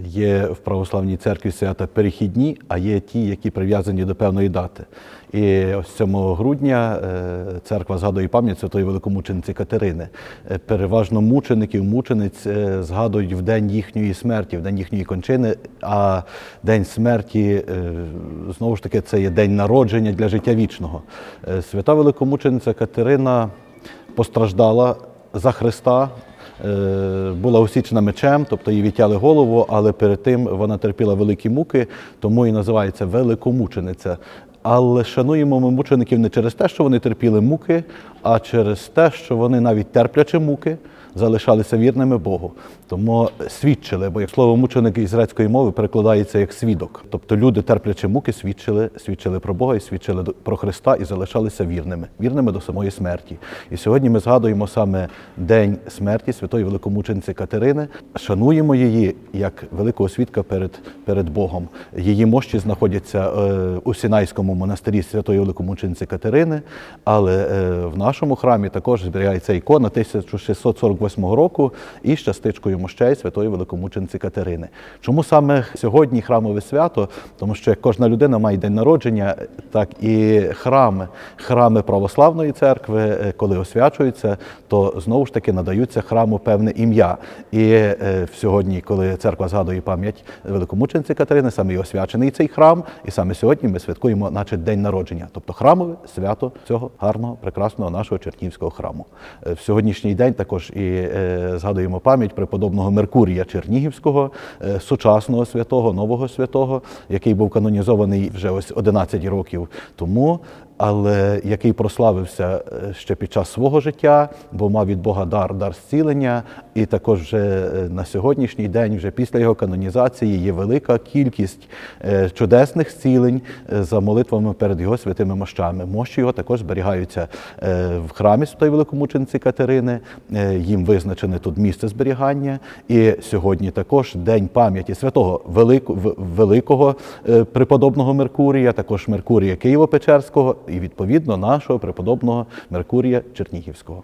Є в православній церкві свята перехідні, а є ті, які прив'язані до певної дати. І ось 7 грудня е, церква згадує пам'ять святої великомучениці Катерини. Е, Переважно мучеників, мучениць е, згадують в день їхньої смерті, в день їхньої кончини. А день смерті знову ж таки це є день народження для життя вічного. Свята великомучениця Катерина постраждала за Христа. Е, Була осічена мечем, тобто їй відтяли голову, але перед тим вона терпіла великі муки, тому і називається великомучениця. Але шануємо ми мучеників не через те, що вони терпіли муки, а через те, що вони навіть терплячи муки, залишалися вірними Богу. Тому свідчили, бо як слово мученик із мови перекладається як свідок. Тобто люди, терплячи муки, свідчили, свідчили про Бога і свідчили про Христа і залишалися вірними, вірними до самої смерті. І сьогодні ми згадуємо саме день смерті святої великомучениці Катерини, шануємо її як великого свідка перед, перед Богом. Її мощі знаходяться е, у Сінайському монастирі святої великомучениці Катерини, але е, в нашому храмі також зберігається ікона 1648 року із частичкою мощей святої великомучениці Катерини. Чому саме сьогодні храмове свято? Тому що як кожна людина має день народження, так і храми, храми православної церкви, е, коли освячуються, то знову ж таки надаються храму певне ім'я. І е, сьогодні, коли церква згадує пам'ять великомучениці Катерини, саме і освячений цей храм, і саме сьогодні ми святкуємо, наче день народження, тобто храмове свято цього гарного, прекрасного нашого Чернігівського храму. Е, В сьогоднішній день також і е, згадуємо пам'ять преподобного Меркурія Чернігівського, е, сучасного святого, нового святого, який був канонізований вже ось 11 років тому. Але який прославився е, ще під час свого життя, бо мав від Бога дар, дар зцілення, і також вже е, на сьогоднішній день, вже після його канонізації, є велика кількість е, чудесних зцілень за молитвами перед його святими мощами. Мощі його також зберігаються в храмі Святої Великомучениці Катерини. Їм визначене тут місце зберігання. І сьогодні також день пам'яті святого великого е, преподобного Меркурія, також Меркурія Києво-Печерського і відповідно нашого преподобного Меркурія Чернігівського.